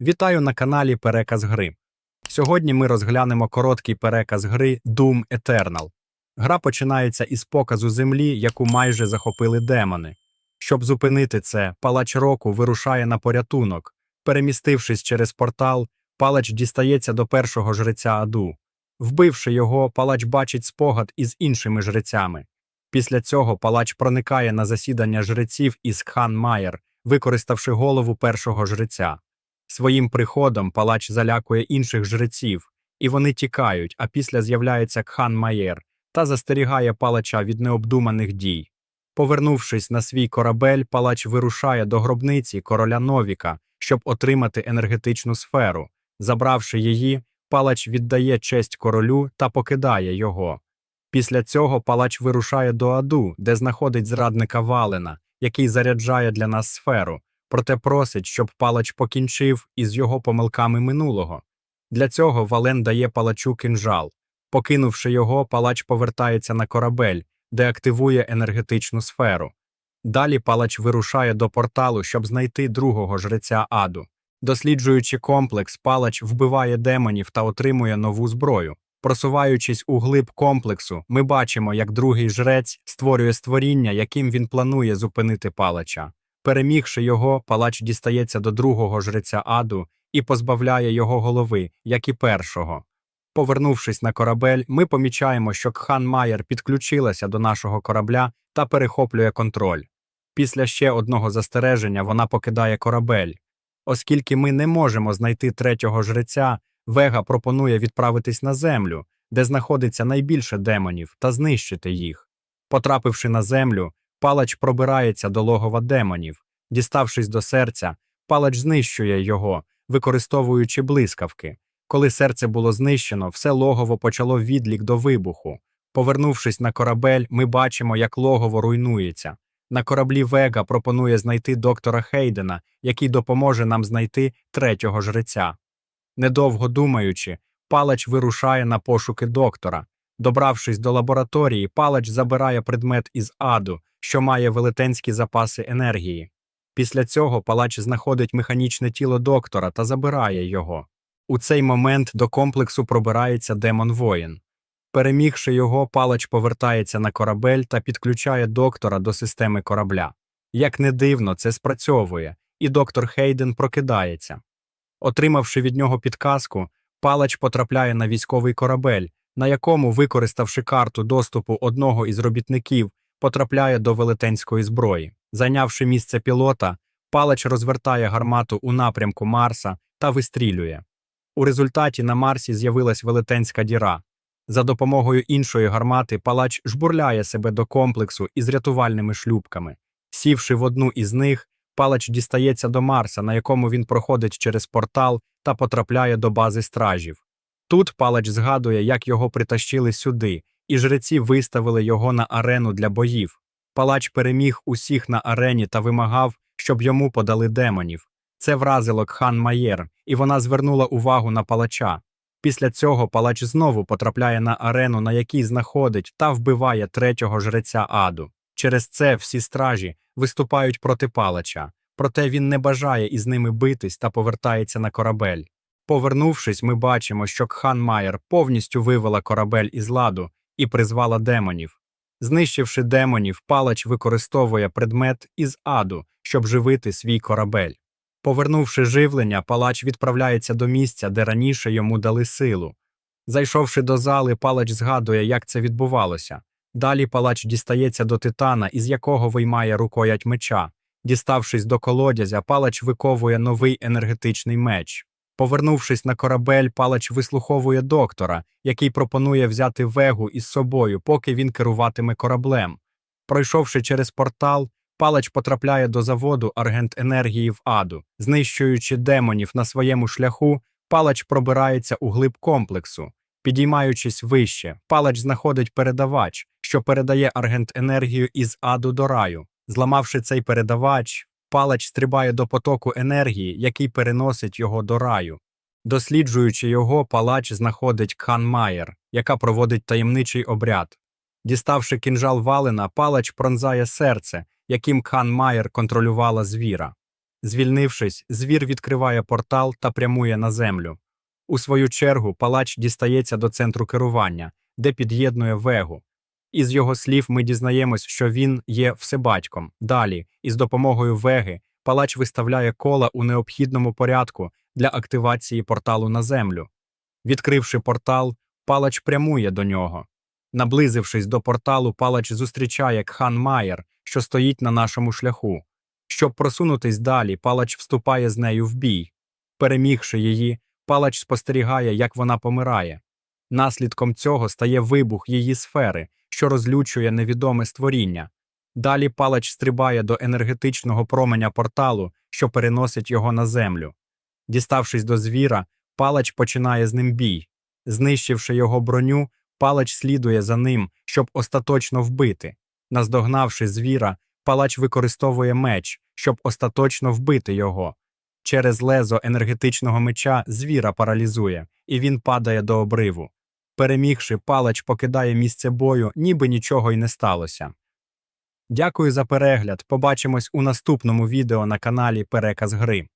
Вітаю на каналі Переказ гри. Сьогодні ми розглянемо короткий переказ гри Doom Eternal. Гра починається із показу землі, яку майже захопили демони. Щоб зупинити це, палач року вирушає на порятунок. Перемістившись через портал, палач дістається до першого жреця Аду. Вбивши його, палач бачить спогад із іншими жрецями. Після цього палач проникає на засідання жреців із Кхан Майер, використавши голову першого жреця. Своїм приходом палач залякує інших жреців, і вони тікають, а після з'являється Кхан Маєр та застерігає палача від необдуманих дій. Повернувшись на свій корабель, палач вирушає до гробниці короля Новіка, щоб отримати енергетичну сферу. Забравши її, палач віддає честь королю та покидає його. Після цього палач вирушає до Аду, де знаходить зрадника Валена, який заряджає для нас сферу, проте просить, щоб палач покінчив із його помилками минулого. Для цього Вален дає палачу кинжал. Покинувши його, палач повертається на корабель, де активує енергетичну сферу. Далі палач вирушає до порталу, щоб знайти другого жреця Аду. Досліджуючи комплекс, палач вбиває демонів та отримує нову зброю. Просуваючись у глиб комплексу, ми бачимо, як другий жрець створює створіння, яким він планує зупинити палача. Перемігши його, палач дістається до другого жреця Аду і позбавляє його голови, як і першого. Повернувшись на корабель, ми помічаємо, що Кхан Майер підключилася до нашого корабля та перехоплює контроль. Після ще одного застереження вона покидає корабель. Оскільки ми не можемо знайти третього жреця, Вега пропонує відправитись на землю, де знаходиться найбільше демонів, та знищити їх. Потрапивши на землю, палач пробирається до логова демонів. Діставшись до серця, палач знищує його, використовуючи блискавки. Коли серце було знищено, все логово почало відлік до вибуху. Повернувшись на корабель, ми бачимо, як логово руйнується. На кораблі Вега пропонує знайти доктора Хейдена, який допоможе нам знайти третього жреця. Недовго думаючи, палач вирушає на пошуки доктора. Добравшись до лабораторії, палач забирає предмет із аду, що має велетенські запаси енергії. Після цього палач знаходить механічне тіло доктора та забирає його. У цей момент до комплексу пробирається демон воїн. Перемігши його, палач повертається на корабель та підключає доктора до системи корабля. Як не дивно, це спрацьовує, і доктор Хейден прокидається. Отримавши від нього підказку, палач потрапляє на військовий корабель, на якому, використавши карту доступу одного із робітників, потрапляє до велетенської зброї. Зайнявши місце пілота, палач розвертає гармату у напрямку Марса та вистрілює. У результаті на Марсі з'явилась велетенська діра. За допомогою іншої гармати палач жбурляє себе до комплексу із рятувальними шлюбками. Сівши в одну із них, палач дістається до Марса, на якому він проходить через портал та потрапляє до бази стражів. Тут палач згадує, як його притащили сюди, і жреці виставили його на арену для боїв. Палач переміг усіх на арені та вимагав, щоб йому подали демонів. Це вразило Кхан Маєр, і вона звернула увагу на палача. Після цього палач знову потрапляє на арену, на якій знаходить та вбиває третього жреця аду. Через це всі стражі виступають проти палача, проте він не бажає із ними битись та повертається на корабель. Повернувшись, ми бачимо, що Кхан Майер повністю вивела корабель із ладу і призвала демонів. Знищивши демонів, палач використовує предмет із аду, щоб живити свій корабель. Повернувши живлення, палач відправляється до місця, де раніше йому дали силу. Зайшовши до зали, палач згадує, як це відбувалося. Далі палач дістається до титана, із якого виймає рукоять меча. Діставшись до колодязя, палач виковує новий енергетичний меч. Повернувшись на корабель, палач вислуховує доктора, який пропонує взяти вегу із собою, поки він керуватиме кораблем. Пройшовши через портал, палач потрапляє до заводу аргент енергії в аду. Знищуючи демонів на своєму шляху, палач пробирається у глиб комплексу. Підіймаючись вище, палач знаходить передавач, що передає аргент енергію із аду до раю. Зламавши цей передавач, палач стрибає до потоку енергії, який переносить його до раю. Досліджуючи його, палач знаходить Кхан Майер, яка проводить таємничий обряд. Діставши кінжал валена, палач пронзає серце, яким Кхан Майер контролювала звіра. Звільнившись, звір відкриває портал та прямує на землю. У свою чергу палач дістається до центру керування, де під'єднує вегу. Із його слів ми дізнаємось, що він є всебатьком. Далі, із допомогою веги, палач виставляє кола у необхідному порядку для активації порталу на землю. Відкривши портал, палач прямує до нього. Наблизившись до порталу, палач зустрічає Кхан Майер, що стоїть на нашому шляху. Щоб просунутись далі, палач вступає з нею в бій. Перемігши її, палач спостерігає, як вона помирає. Наслідком цього стає вибух її сфери, що розлючує невідоме створіння. Далі палач стрибає до енергетичного променя порталу, що переносить його на землю. Діставшись до звіра, палач починає з ним бій. Знищивши його броню, палач слідує за ним, щоб остаточно вбити. Наздогнавши звіра, палач використовує меч, щоб остаточно вбити його. Через лезо енергетичного меча звіра паралізує, і він падає до обриву. Перемігши, палач покидає місце бою, ніби нічого й не сталося. Дякую за перегляд. Побачимось у наступному відео на каналі Переказ Гри.